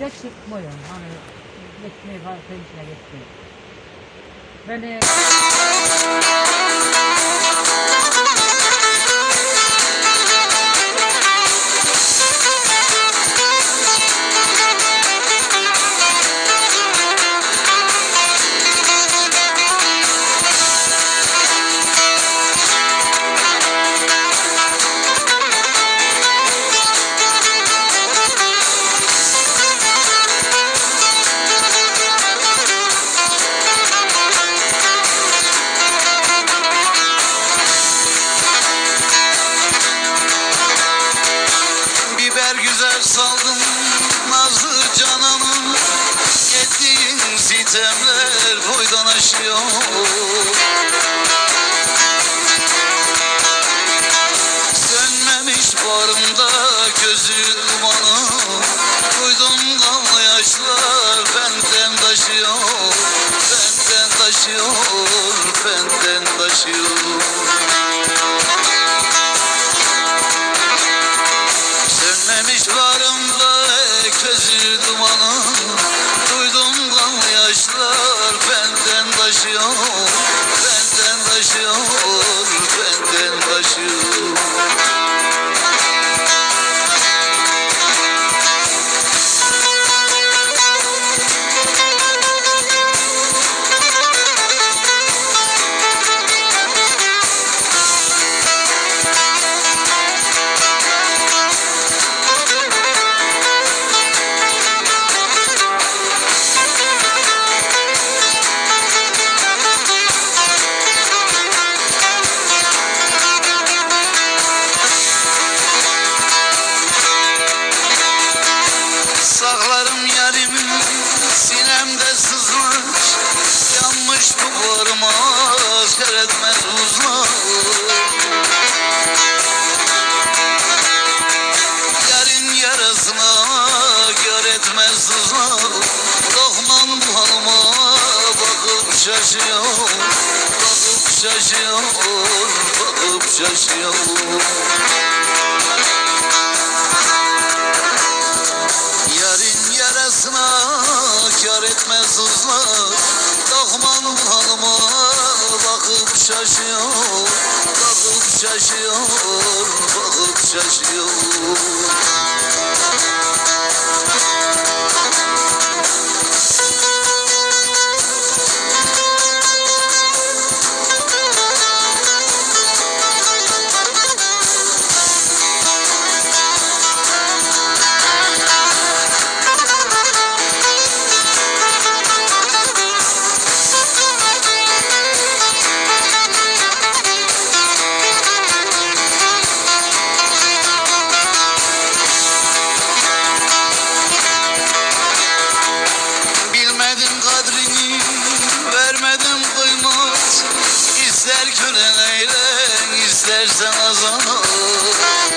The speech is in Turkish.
de çıkmıyor. Hani falan peşine gitmiyor. Beni Sitemler boydan aşıyor. Sönmemiş bağrımda gözü dumanı. Duydum kanlı yaşlar benden taşıyor. Benden taşıyor, benden taşıyor Bağrıma asker etmez uzlar Yarın yarasına kör etmez sızlar Lokman halıma bakıp şaşıyor Bakıp şaşıyor, bakıp şaşıyor şaşıyor Bakıp şaşıyor, bakıp şaşıyor